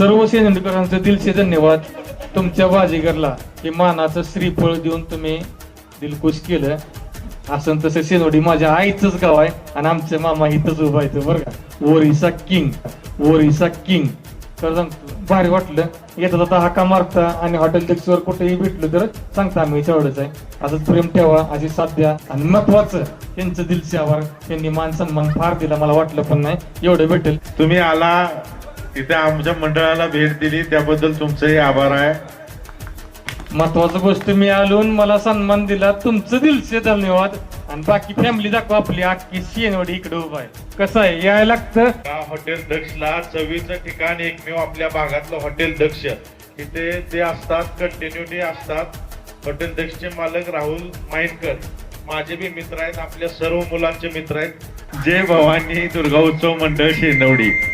सर्व सेनेकरांचं दिलसे धन्यवाद तुमच्या बाजीगरला हे मानाचं श्रीफळ देऊन तुम्ही दिलखुश केलं. असं तसं सेनवडी माझ्या आईचंच गाव आहे आणि आमचे मामा इथंच उभा येतं बरं का. Orissa king Orissa king. तर सांगतो, भारी वाटलं. येता जाता हाका मारता आणि हॉटेल टॅक्सीवर कुठेही भेटलं तर सांगता आम्ही तेवढंच आहे. असंच प्रेम ठेवा अशी साध्या आणि महत्वाचं त्यांचं दिलचे आभार त्यांनी मान सन्मान फार दिला मला वाटलं पण नाही. एवढं भेटेल. तुम्ही आला तिथे आमच्या मंडळाला भेट दिली. त्याबद्दल तुमचेही आभार आहे. महत्वाचं गोष्ट मी आलो मला सन्मान दिला. तुमचं दिलसे धन्यवाद. आणि बाकी फॅमिली दाखवा आपली अख्खी शेनवडी इकडे उभा आहे. कसं आहे? यायला लागतं. या हॉटेल दक्षला चवीचं ठिकाण एकमेव आपल्या भागातलं हॉटेल दक्ष. इथे ते असतात कंटिन्युटी असतात. हॉटेल दक्षचे मालक राहुल माइनकर माझे बी मित्र आहेत आपल्या सर्व मुलांचे मित्र आहेत. जय भवानी दुर्गा उत्सव मंडळ शेनवडी.